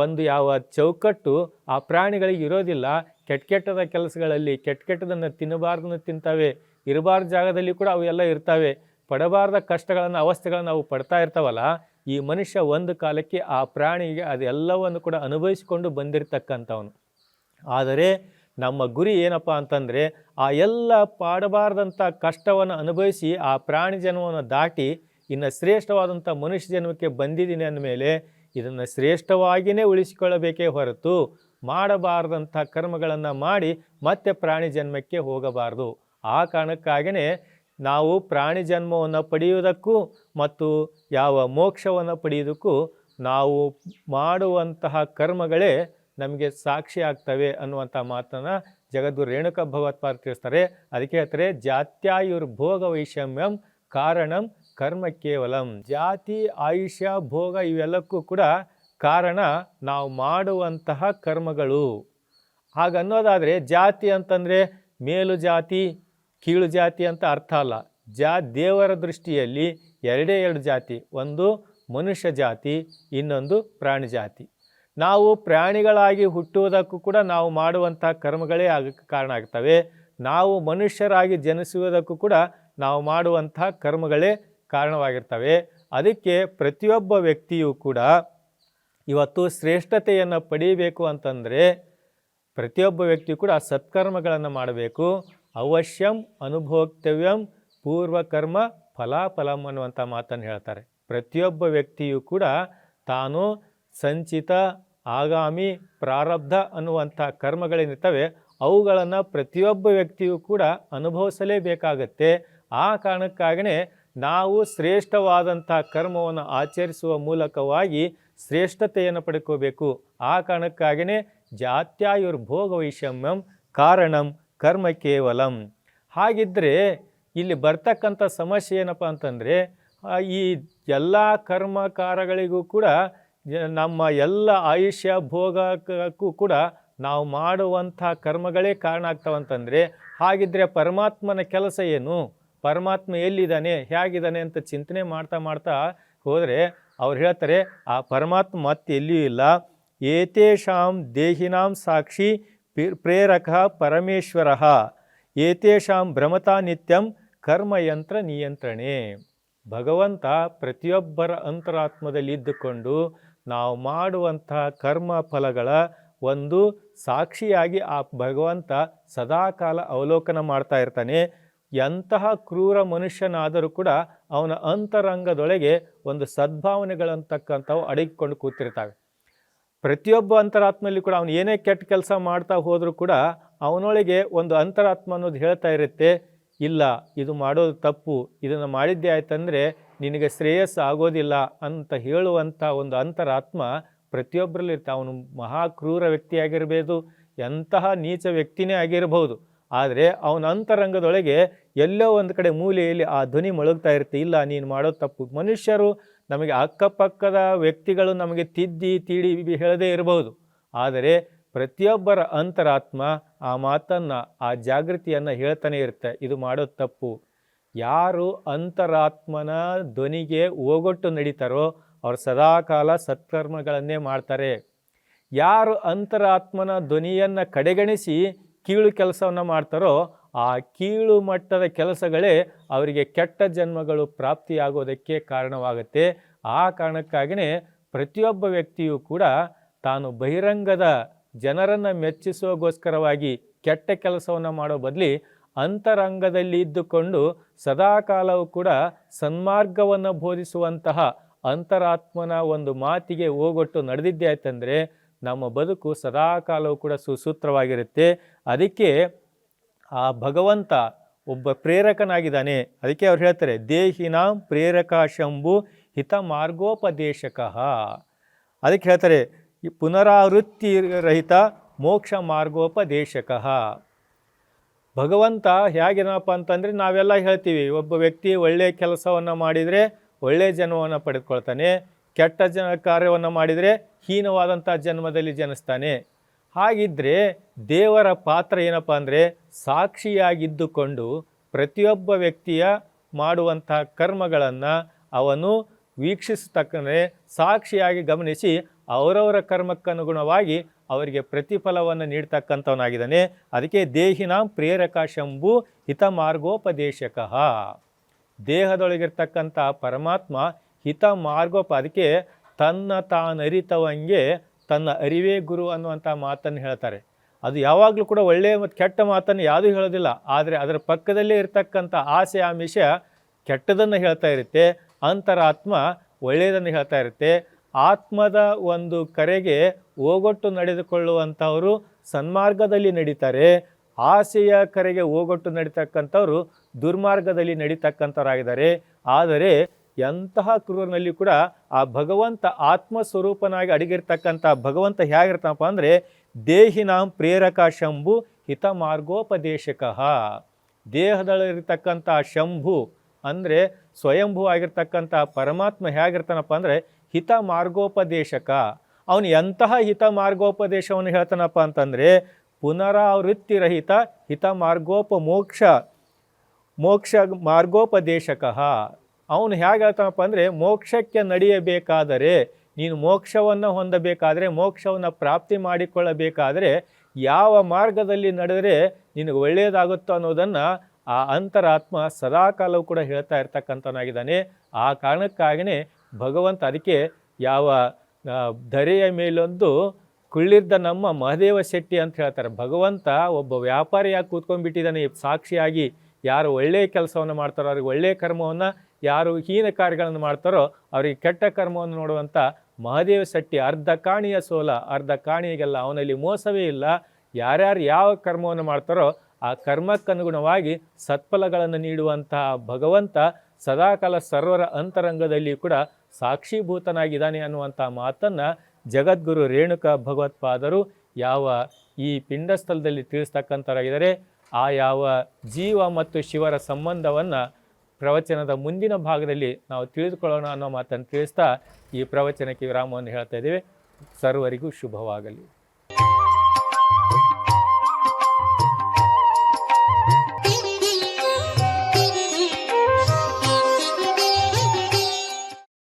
ಒಂದು ಯಾವ ಚೌಕಟ್ಟು ಆ ಪ್ರಾಣಿಗಳಿಗೆ ಇರೋದಿಲ್ಲ. ಕೆಟ್ಟ ಕೆಟ್ಟದ ಕೆಲಸಗಳಲ್ಲಿ ಕೆಟ್ಟ ಕೆಟ್ಟದನ್ನು ತಿನ್ನಬಾರ್ದನ್ನು ತಿಂತವೆ. ಇರಬಾರ್ದ ಜಾಗದಲ್ಲಿ ಕೂಡ ಅವು ಎಲ್ಲ ಇರ್ತವೆ. ಪಡಬಾರ್ದ ಕಷ್ಟಗಳನ್ನು, ಅವಸ್ಥೆಗಳನ್ನು ನಾವು ಪಡ್ತಾ ಇರ್ತಾವಲ್ಲ, ಈ ಮನುಷ್ಯ ಒಂದು ಕಾಲಕ್ಕೆ ಆ ಪ್ರಾಣಿಗೆ ಅದೆಲ್ಲವನ್ನು ಕೂಡ ಅನುಭವಿಸಿಕೊಂಡು ಬಂದಿರತಕ್ಕಂಥವನು. ಆದರೆ ನಮ್ಮ ಗುರಿ ಏನಪ್ಪ ಅಂತಂದರೆ, ಆ ಎಲ್ಲ ಪಾಡಬಾರ್ದಂಥ ಕಷ್ಟವನ್ನು ಅನುಭವಿಸಿ ಆ ಪ್ರಾಣಿ ಜನ್ಮವನ್ನು ದಾಟಿ, ಇನ್ನು ಶ್ರೇಷ್ಠವಾದಂಥ ಮನುಷ್ಯ ಜನ್ಮಕ್ಕೆ ಬಂದಿದ್ದೀನಿ ಅಂದಮೇಲೆ ಇದನ್ನು ಶ್ರೇಷ್ಠವಾಗಿಯೇ ಉಳಿಸಿಕೊಳ್ಳಬೇಕೇ ಹೊರತು ಮಾಡಬಾರದಂಥ ಕರ್ಮಗಳನ್ನು ಮಾಡಿ ಮತ್ತೆ ಪ್ರಾಣಿ ಜನ್ಮಕ್ಕೆ ಹೋಗಬಾರ್ದು. ಆ ಕಾರಣಕ್ಕಾಗಿಯೇ ನಾವು ಪ್ರಾಣಿ ಜನ್ಮವನ್ನು ಪಡೆಯುವುದಕ್ಕೂ ಮತ್ತು ಯಾವ ಮೋಕ್ಷವನ್ನು ಪಡೆಯುವುದಕ್ಕೂ ನಾವು ಮಾಡುವಂತಹ ಕರ್ಮಗಳೇ ನಮಗೆ ಸಾಕ್ಷಿ ಆಗ್ತವೆ ಅನ್ನುವಂಥ ಮಾತನ್ನು ಜಗದ್ಗುರು ರೇಣುಕ ಭಗವತ್ಪಾದ ತಿಳಿಸ್ತಾರೆ. ಅದಕ್ಕೆ ಹೇಳ್ತಾರೆ ಜಾತ್ಯಾಯುರ್ಭೋಗ ವೈಷಮ್ಯಂ ಕಾರಣಂ ಕರ್ಮ ಕೇವಲಂ ಜಾತಿ, ಆಯುಷ್ಯ, ಭೋಗ ಇವೆಲ್ಲಕ್ಕೂ ಕೂಡ ಕಾರಣ ನಾವು ಮಾಡುವಂತಹ ಕರ್ಮಗಳು. ಹಾಗನ್ನೋದಾದರೆ ಜಾತಿ ಅಂತಂದರೆ ಮೇಲು ಜಾತಿ, ಕೀಳು ಜಾತಿ ಅಂತ ಅರ್ಥ ಅಲ್ಲ. ಜಾ, ದೇವರ ದೃಷ್ಟಿಯಲ್ಲಿ ಎರಡೇ ಎರಡು ಜಾತಿ. ಒಂದು ಮನುಷ್ಯ ಜಾತಿ, ಇನ್ನೊಂದು ಪ್ರಾಣಿ ಜಾತಿ. ನಾವು ಪ್ರಾಣಿಗಳಾಗಿ ಹುಟ್ಟುವುದಕ್ಕೂ ಕೂಡ ನಾವು ಮಾಡುವಂಥ ಕರ್ಮಗಳೇ ಆಗಕ್ಕೆ ಕಾರಣ ಆಗ್ತವೆ. ನಾವು ಮನುಷ್ಯರಾಗಿ ಜನಿಸುವುದಕ್ಕೂ ಕೂಡ ನಾವು ಮಾಡುವಂತಹ ಕರ್ಮಗಳೇ ಕಾರಣವಾಗಿರ್ತವೆ. ಅದಕ್ಕೆ ಪ್ರತಿಯೊಬ್ಬ ವ್ಯಕ್ತಿಯೂ ಕೂಡ ಇವತ್ತು ಶ್ರೇಷ್ಠತೆಯನ್ನು ಪಡೀಬೇಕು ಅಂತಂದರೆ ಪ್ರತಿಯೊಬ್ಬ ವ್ಯಕ್ತಿಯು ಕೂಡ ಸತ್ಕರ್ಮಗಳನ್ನು ಮಾಡಬೇಕು. ಅವಶ್ಯಂ ಅನುಭೋಕ್ತವ್ಯಂ ಪೂರ್ವಕರ್ಮ ಫಲಾಫಲಂ ಅನ್ನುವಂಥ ಮಾತನ್ನು ಹೇಳ್ತಾರೆ. ಪ್ರತಿಯೊಬ್ಬ ವ್ಯಕ್ತಿಯೂ ಕೂಡ ತಾನು ಸಂಚಿತ, ಆಗಾಮಿ, ಪ್ರಾರಬ್ಧ ಅನ್ನುವಂಥ ಕರ್ಮಗಳೇನಿರ್ತವೆ ಅವುಗಳನ್ನು ಪ್ರತಿಯೊಬ್ಬ ವ್ಯಕ್ತಿಯೂ ಕೂಡ ಅನುಭವಿಸಲೇಬೇಕಾಗತ್ತೆ. ಆ ಕಾರಣಕ್ಕಾಗಿಯೇ ನಾವು ಶ್ರೇಷ್ಠವಾದಂಥ ಕರ್ಮವನ್ನು ಆಚರಿಸುವ ಮೂಲಕವಾಗಿ ಶ್ರೇಷ್ಠತೆಯನ್ನು ಪಡ್ಕೋಬೇಕು. ಆ ಕಾರಣಕ್ಕಾಗಿಯೇ ಜಾತ್ಯಾಯುರ್ಭೋಗ ವೈಷಮ್ಯಂ ಕಾರಣಂ ಕರ್ಮ ಕೇವಲಂ. ಹಾಗಿದ್ದರೆ ಇಲ್ಲಿ ಬರ್ತಕ್ಕಂಥ ಸಮಸ್ಯೆ ಏನಪ್ಪ ಅಂತಂದರೆ ಈ ಎಲ್ಲ ಕರ್ಮಕಾರಗಳಿಗೂ ಕೂಡ ನಮ್ಮ ಎಲ್ಲ ಆಯುಷ್ಯ ಭೋಗಕ್ಕೂ ಕೂಡ ನಾವು ಮಾಡುವಂಥ ಕರ್ಮಗಳೇ ಕಾರಣ ಆಗ್ತಾವಂತಂದರೆ ಹಾಗಿದ್ದರೆ ಪರಮಾತ್ಮನ ಕೆಲಸ ಏನು? ಪರಮಾತ್ಮ ಎಲ್ಲಿದ್ದಾನೆ, ಹೇಗಿದ್ದಾನೆ ಅಂತ ಚಿಂತನೆ ಮಾಡ್ತಾ ಮಾಡ್ತಾ ಹೋದರೆ ಅವ್ರು ಹೇಳ್ತಾರೆ, ಆ ಪರಮಾತ್ಮ ಮತ್ತೆ ಎಲ್ಲಿಯೂ ಇಲ್ಲ. ಏತೇಷಾಂ ದೇಹಿನಾಂ ಸಾಕ್ಷಿ ಪ್ರೇರಕ ಪರಮೇಶ್ವರ. ಏತೇಷಾಂ ಭ್ರಮತಾ ನಿತ್ಯಂ ಕರ್ಮಯಂತ್ರ ನಿಯಂತ್ರಣೆ ಭಗವಂತ ಪ್ರತಿಯೊಬ್ಬರ ಅಂತರಾತ್ಮದಲ್ಲಿ ಇದ್ದುಕೊಂಡು ನಾವು ಮಾಡುವಂತಹ ಕರ್ಮ ಫಲಗಳ ಒಂದು ಸಾಕ್ಷಿಯಾಗಿ ಆ ಭಗವಂತ ಸದಾಕಾಲ ಅವಲೋಕನ ಮಾಡ್ತಾ ಇರ್ತಾನೆ. ಎಂತಹ ಕ್ರೂರ ಮನುಷ್ಯನಾದರೂ ಕೂಡ ಅವನ ಅಂತರಂಗದೊಳಗೆ ಒಂದು ಸದ್ಭಾವನೆಗಳಂತಕ್ಕಂಥವು ಅಡಗಿಕೊಂಡು ಕೂತಿರ್ತವೆ. ಪ್ರತಿಯೊಬ್ಬ ಅಂತರಾತ್ಮಲ್ಲಿ ಕೂಡ ಅವನು ಏನೇ ಕೆಟ್ಟ ಕೆಲಸ ಮಾಡ್ತಾ ಹೋದರೂ ಕೂಡ ಅವನೊಳಗೆ ಒಂದು ಅಂತರಾತ್ಮ ಅನ್ನೋದು ಹೇಳ್ತಾ ಇರುತ್ತೆ, ಇಲ್ಲ, ಇದು ಮಾಡೋದು ತಪ್ಪು, ಇದನ್ನು ಮಾಡಿದ್ದೆ ಆಯ್ತಂದರೆ ನಿನಗೆ ಶ್ರೇಯಸ್ಸು ಆಗೋದಿಲ್ಲ ಅಂತ ಹೇಳುವಂಥ ಒಂದು ಅಂತರಾತ್ಮ ಪ್ರತಿಯೊಬ್ಬರಲ್ಲಿ ಇರ್ತಾ ಅವನು ಮಹಾ ಕ್ರೂರ ವ್ಯಕ್ತಿಯಾಗಿರ್ಬೋದು, ಎಂತಹ ನೀಚ ವ್ಯಕ್ತಿನೇ ಆಗಿರಬಹುದು ಆದರೆ ಅವನ ಅಂತರಂಗದೊಳಗೆ ಎಲ್ಲೋ ಒಂದು ಕಡೆ ಮೂಲೆಯಲ್ಲಿ ಆ ಧ್ವನಿ ಮೊಳಗ್ತಾ ಇರುತ್ತೆ, ಇಲ್ಲ ನೀನು ಮಾಡೋ ತಪ್ಪು. ಮನುಷ್ಯರು ನಮಗೆ ಅಕ್ಕಪಕ್ಕದ ವ್ಯಕ್ತಿಗಳು ನಮಗೆ ತಿದ್ದಿ, ತೀಡಿ ಹೇಳದೇ ಇರಬಹುದು. ಆದರೆ ಪ್ರತಿಯೊಬ್ಬರ ಅಂತರಾತ್ಮ ಆ ಮಾತನ್ನು, ಆ ಜಾಗೃತಿಯನ್ನು ಹೇಳ್ತಾನೆ ಇರುತ್ತೆ, ಇದು ಮಾಡೋ ತಪ್ಪು. ಯಾರು ಅಂತರಾತ್ಮನ ಧ್ವನಿಗೆ ಓಗೊಟ್ಟು ನಡೀತಾರೋ ಅವರು ಸದಾಕಾಲ ಸತ್ಕರ್ಮಗಳನ್ನೇ ಮಾಡ್ತಾರೆ. ಯಾರು ಅಂತರಾತ್ಮನ ಧ್ವನಿಯನ್ನು ಕಡೆಗಣಿಸಿ ಕೀಳು ಕೆಲಸವನ್ನು ಮಾಡ್ತಾರೋ ಆ ಕೀಳು ಮಟ್ಟದ ಕೆಲಸಗಳೇ ಅವರಿಗೆ ಕೆಟ್ಟ ಜನ್ಮಗಳು ಪ್ರಾಪ್ತಿಯಾಗೋದಕ್ಕೆ ಕಾರಣವಾಗುತ್ತೆ. ಆ ಕಾರಣಕ್ಕಾಗಿಯೇ ಪ್ರತಿಯೊಬ್ಬ ವ್ಯಕ್ತಿಯೂ ಕೂಡ ತಾನು ಬಹಿರಂಗದ ಜನರನ್ನು ಮೆಚ್ಚಿಸುವಗೋಸ್ಕರವಾಗಿ ಕೆಟ್ಟ ಕೆಲಸವನ್ನು ಮಾಡೋ ಬದಲಿ ಅಂತರಂಗದಲ್ಲಿ ಇದ್ದುಕೊಂಡು ಸದಾಕಾಲವೂ ಕೂಡ ಸನ್ಮಾರ್ಗವನ್ನು ಬೋಧಿಸುವಂತಹ ಅಂತರಾತ್ಮನ ಒಂದು ಮಾತಿಗೆ ಹೋಗೊಟ್ಟು ನಡೆದಿದ್ದೆ ಆಯ್ತಂದರೆ ನಮ್ಮ ಬದುಕು ಸದಾಕಾಲವೂ ಕೂಡ ಸುಸೂತ್ರವಾಗಿರುತ್ತೆ. ಅದಕ್ಕೆ ಆ ಭಗವಂತ ಒಬ್ಬ ಪ್ರೇರಕನಾಗಿದ್ದಾನೆ. ಅದಕ್ಕೆ ಅವ್ರು ಹೇಳ್ತಾರೆ, ದೇಹಿನ ಪ್ರೇರಕ ಶಂಭು ಹಿತ ಮಾರ್ಗೋಪದೇಶಕ ಅದಕ್ಕೆ ಹೇಳ್ತಾರೆ ಪುನರಾವೃತ್ತಿ ರಹಿತ ಮೋಕ್ಷ ಮಾರ್ಗೋಪದೇಶಕ ಭಗವಂತ ಹೇಗೇನಪ್ಪ ಅಂತಂದರೆ ನಾವೆಲ್ಲ ಹೇಳ್ತೀವಿ, ಒಬ್ಬ ವ್ಯಕ್ತಿ ಒಳ್ಳೆಯ ಕೆಲಸವನ್ನು ಮಾಡಿದರೆ ಒಳ್ಳೆಯ ಜನ್ಮವನ್ನು ಪಡೆದುಕೊಳ್ತಾನೆ ಕೆಟ್ಟ ಜನ ಕಾರ್ಯವನ್ನು ಮಾಡಿದರೆ ಹೀನವಾದಂಥ ಜನ್ಮದಲ್ಲಿ ಜನಿಸ್ತಾನೆ. ಹಾಗಿದ್ದರೆ ದೇವರ ಪಾತ್ರ ಏನಪ್ಪ ಅಂದರೆ ಸಾಕ್ಷಿಯಾಗಿದ್ದುಕೊಂಡು ಪ್ರತಿಯೊಬ್ಬ ವ್ಯಕ್ತಿಯ ಮಾಡುವಂಥ ಕರ್ಮಗಳನ್ನು ಅವನು ವೀಕ್ಷಿಸತಕ್ಕನೆ ಸಾಕ್ಷಿಯಾಗಿ ಗಮನಿಸಿ ಅವರವರ ಕರ್ಮಕ್ಕನುಗುಣವಾಗಿ ಅವರಿಗೆ ಪ್ರತಿಫಲವನ್ನು ನೀಡ್ತಕ್ಕಂಥವನಾಗಿದ್ದಾನೆ. ಅದಕ್ಕೆ ದೇಹಿನಾಂ ಪ್ರೇರಕ ಶಂಭು ಹಿತ ಮಾರ್ಗೋಪದೇಶಕ ದೇಹದೊಳಗಿರ್ತಕ್ಕಂಥ ಪರಮಾತ್ಮ ಹಿತ ಮಾರ್ಗೋಪ ಅದಕ್ಕೆ ತನ್ನ ತಾನರಿತವಂಗೆ ತನ್ನ ಅರಿವೇ ಗುರು ಅನ್ನುವಂಥ ಮಾತನ್ನು ಹೇಳ್ತಾರೆ. ಅದು ಯಾವಾಗಲೂ ಕೂಡ ಒಳ್ಳೆಯ ಮತ್ತು ಕೆಟ್ಟ ಮಾತನ್ನು ಯಾವುದೂ ಹೇಳೋದಿಲ್ಲ. ಆದರೆ ಅದರ ಪಕ್ಕದಲ್ಲೇ ಇರತಕ್ಕಂಥ ಆಸೆ ಆಮಿಷ ಕೆಟ್ಟದನ್ನು ಹೇಳ್ತಾ ಇರುತ್ತೆ, ಅಂತರಾತ್ಮ ಒಳ್ಳೆಯದನ್ನು ಹೇಳ್ತಾ ಇರುತ್ತೆ. ಆತ್ಮದ ಒಂದು ಕರೆಗೆ ಓಗೊಟ್ಟು ನಡೆದುಕೊಳ್ಳುವಂಥವರು ಸನ್ಮಾರ್ಗದಲ್ಲಿ ನಡೀತಾರೆ. ಆಸೆಯ ಕರೆಗೆ ಹೋಗೊಟ್ಟು ನಡೀತಕ್ಕಂಥವ್ರು ದುರ್ಮಾರ್ಗದಲ್ಲಿ ನಡೀತಕ್ಕಂಥವರಾಗಿದ್ದಾರೆ. ಆದರೆ ಎಂತಹ ಕ್ರೂರನಲ್ಲಿ ಕೂಡ ಆ ಭಗವಂತ ಆತ್ಮ ಸ್ವರೂಪನಾಗಿ ಅಡಗಿರ್ತಕ್ಕಂಥ ಭಗವಂತ ಹೇಗಿರ್ತಾನಪ್ಪ ಅಂದರೆ, ದೇಹಿನಾಂ ಪ್ರೇರಕ ಶಂಭು ಹಿತ ಮಾರ್ಗೋಪದೇಶಕ ದೇಹದಲ್ಲಿರ್ತಕ್ಕಂಥ ಶಂಭು ಅಂದರೆ ಸ್ವಯಂಭೂ ಆಗಿರ್ತಕ್ಕಂಥ ಪರಮಾತ್ಮ ಹೇಗಿರ್ತಾನಪ್ಪ ಅಂದರೆ ಹಿತ ಮಾರ್ಗೋಪದೇಶಕ ಅವನು ಎಂತಹ ಹಿತ ಮಾರ್ಗೋಪದೇಶವನ್ನು ಹೇಳ್ತಾನಪ್ಪ ಅಂತಂದರೆ, ಪುನರಾವೃತ್ತಿರಹಿತ ಹಿತ ಮಾರ್ಗೋಪ ಮೋಕ್ಷ ಮೋಕ್ಷ ಮಾರ್ಗೋಪದೇಶಕ. ಅವನು ಹೇಗೆ ಹೇಳ್ತಾನಪ್ಪ ಅಂದರೆ ಮೋಕ್ಷಕ್ಕೆ ನಡೆಯಬೇಕಾದರೆ, ನೀನು ಮೋಕ್ಷವನ್ನು ಹೊಂದಬೇಕಾದರೆ, ಮೋಕ್ಷವನ್ನು ಪ್ರಾಪ್ತಿ ಮಾಡಿಕೊಳ್ಳಬೇಕಾದರೆ ಯಾವ ಮಾರ್ಗದಲ್ಲಿ ನಡೆದರೆ ನಿನಗೆ ಒಳ್ಳೆಯದಾಗುತ್ತೋ ಅನ್ನೋದನ್ನು ಆ ಅಂತರಾತ್ಮ ಸದಾಕಾಲವೂ ಕೂಡ ಹೇಳ್ತಾ ಇರ್ತಕ್ಕಂಥವನಾಗಿದ್ದಾನೆ. ಆ ಕಾರಣಕ್ಕಾಗಿಯೇ ಭಗವಂತ ಅದಕ್ಕೆ ಯಾವ ಧರೆಯ ಮೇಲೊಂದು ಕುಳ್ಳಿದ್ದ ನಮ್ಮ ಮಹದೇವ ಶೆಟ್ಟಿ ಅಂತ ಹೇಳ್ತಾರೆ. ಭಗವಂತ ಒಬ್ಬ ವ್ಯಾಪಾರಿಯಾಗಿ ಕೂತ್ಕೊಂಡ್ಬಿಟ್ಟಿದ್ದಾನೆ. ಸಾಕ್ಷಿಯಾಗಿ ಯಾರು ಒಳ್ಳೆಯ ಕೆಲಸವನ್ನು ಮಾಡ್ತಾರೋ, ಅವ್ರಿಗೆ ಒಳ್ಳೆಯ ಕರ್ಮವನ್ನು ಯಾರು ಹೀನ ಕಾರ್ಯಗಳನ್ನು ಮಾಡ್ತಾರೋ ಅವರಿಗೆ ಕೆಟ್ಟ ಕರ್ಮವನ್ನು ನೋಡುವಂಥ ಮಹಾದೇವ ಶೆಟ್ಟಿ ಅರ್ಧ ಕಾಣಿಯ ಸೋಲ, ಅರ್ಧ ಕಾಣಿಗೆಲ್ಲ ಅವನಲ್ಲಿ ಮೋಸವೇ ಇಲ್ಲ. ಯಾರ್ಯಾರು ಯಾವ ಕರ್ಮವನ್ನು ಮಾಡ್ತಾರೋ ಆ ಕರ್ಮಕ್ಕನುಗುಣವಾಗಿ ಸತ್ಫಲಗಳನ್ನು ನೀಡುವಂತಹ ಭಗವಂತ ಸದಾಕಾಲ ಸರ್ವರ ಅಂತರಂಗದಲ್ಲಿ ಕೂಡ ಸಾಕ್ಷೀಭೂತನಾಗಿದ್ದಾನೆ ಅನ್ನುವಂಥ ಮಾತನ್ನು ಜಗದ್ಗುರು ರೇಣುಕ ಭಗವತ್ಪಾದರು ಯಾವ ಈ ಪಿಂಡಸ್ಥಲದಲ್ಲಿ ತಿಳಿಸ್ತಕ್ಕಂಥವರಾಗಿದ್ದಾರೆ. ಆ ಯಾವ ಜೀವ ಮತ್ತು ಶಿವರ ಸಂಬಂಧವನ್ನು ಪ್ರವಚನದ ಮುಂದಿನ ಭಾಗದಲ್ಲಿ ನಾವು ತಿಳಿದುಕೊಳ್ಳೋಣ ಅನ್ನೋ ಮಾತನ್ನು ತಿಳಿಸ್ತಾ ಈ ಪ್ರವಚನಕ್ಕೆ ವಿರಾಮವನ್ನು ಹೇಳ್ತಾ ಇದ್ದೇವೆ. ಸರ್ವರಿಗೂ ಶುಭವಾಗಲಿ.